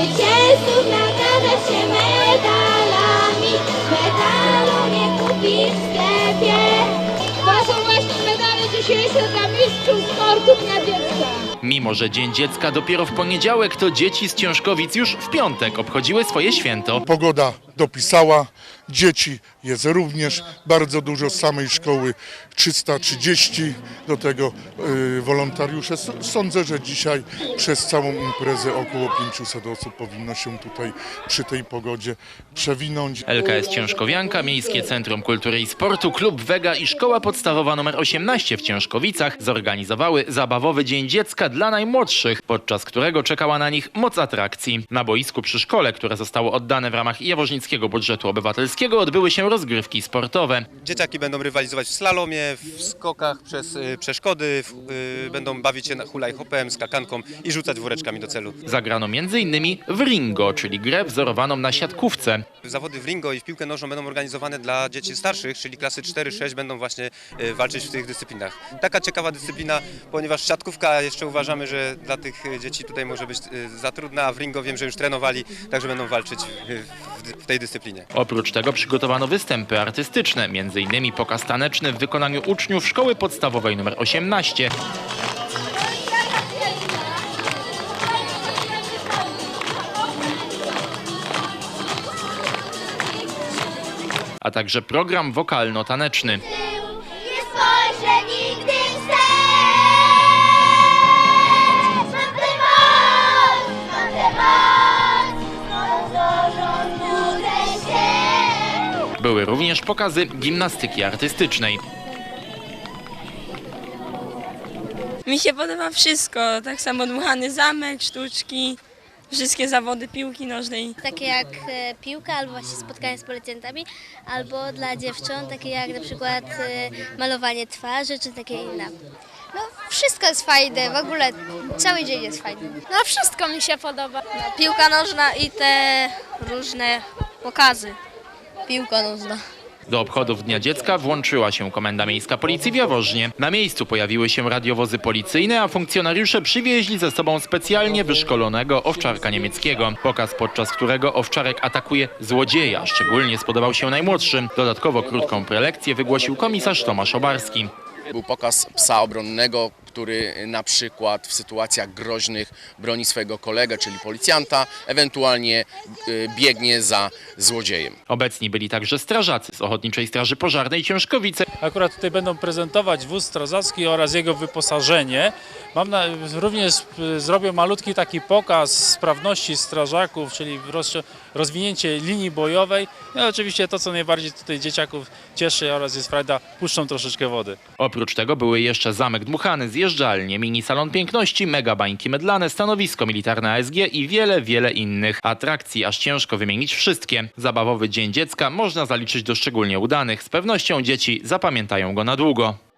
Zwycięzców nagradza się medalami, medalu nie kupisz w sklepie. To są właśnie medale dzisiejsze dla mistrzów sportu Dnia Dziecka. Mimo, że Dzień Dziecka dopiero w poniedziałek, to dzieci z Ciężkowic już w piątek obchodziły swoje święto. Pogoda dopisała, dzieci jest również bardzo dużo z samej szkoły 330, do tego y, wolontariusze. Sądzę, że dzisiaj przez całą imprezę około 500 osób powinno się tutaj przy tej pogodzie przewinąć. LKS Ciężkowianka, Miejskie Centrum Kultury i Sportu, Klub Wega i Szkoła Podstawowa nr 18 w Ciężkowicach zorganizowały zabawowy Dzień Dziecka dla najmłodszych, podczas którego czekała na nich moc atrakcji. Na boisku przy szkole, które zostało oddane w ramach Jaworznickiego Budżetu Obywatelskiego, odbyły się rozgrywki sportowe. Dzieciaki będą rywalizować w slalomie, w skokach przez y, przeszkody, w, y, będą bawić się na hulaj hopem, skakanką i rzucać woreczkami do celu. Zagrano m.in. w ringo, czyli grę wzorowaną na siatkówce. Zawody w ringo i w piłkę nożną będą organizowane dla dzieci starszych, czyli klasy 4-6 będą właśnie y, walczyć w tych dyscyplinach. Taka ciekawa dyscyplina, ponieważ siatkówka jeszcze uważamy, że dla tych y, dzieci tutaj może być y, za trudna, a w ringo wiem, że już trenowali, także będą walczyć y, w, tej dyscyplinie. Oprócz tego przygotowano występy artystyczne, m.in. pokaz taneczny w wykonaniu uczniów Szkoły Podstawowej nr 18. A także program wokalno-taneczny. Nie spojrzę Były również pokazy gimnastyki artystycznej. Mi się podoba wszystko, tak samo dmuchany zamek, sztuczki, wszystkie zawody piłki nożnej. takie jak e, piłka albo właśnie spotkanie z policjantami, albo dla dziewcząt takie jak na przykład e, malowanie twarzy czy takie inne. No wszystko jest fajne, w ogóle cały dzień jest fajny. No wszystko mi się podoba. Piłka nożna i te różne pokazy. Piłka nożna. Do obchodów Dnia Dziecka włączyła się Komenda Miejska Policji w Jaworznie. Na miejscu pojawiły się radiowozy policyjne, a funkcjonariusze przywieźli ze sobą specjalnie wyszkolonego owczarka niemieckiego. Pokaz, podczas którego owczarek atakuje złodzieja, szczególnie spodobał się najmłodszym. Dodatkowo krótką prelekcję wygłosił komisarz Tomasz Obarski. Był pokaz psa obronnego, który na przykład w sytuacjach groźnych broni swojego kolegę, czyli policjanta, ewentualnie y, biegnie za złodziejem. Obecni byli także strażacy z Ochotniczej Straży Pożarnej Ciężkowice Akurat tutaj będą prezentować wóz strażacki oraz jego wyposażenie. Mam na, również y, zrobię malutki taki pokaz sprawności strażaków, czyli roz, rozwinięcie linii bojowej. No i oczywiście to, co najbardziej tutaj dzieciaków cieszy oraz jest frajda, puszczą troszeczkę wody. Oprócz tego były jeszcze zamek dmuchany, zjeżdżalnie, mini salon piękności, mega bańki mydlane, stanowisko militarne ASG i wiele, wiele innych atrakcji, aż ciężko wymienić wszystkie. Zabawowy Dzień Dziecka można zaliczyć do szczególnie udanych. Z pewnością dzieci zapamiętają go na długo.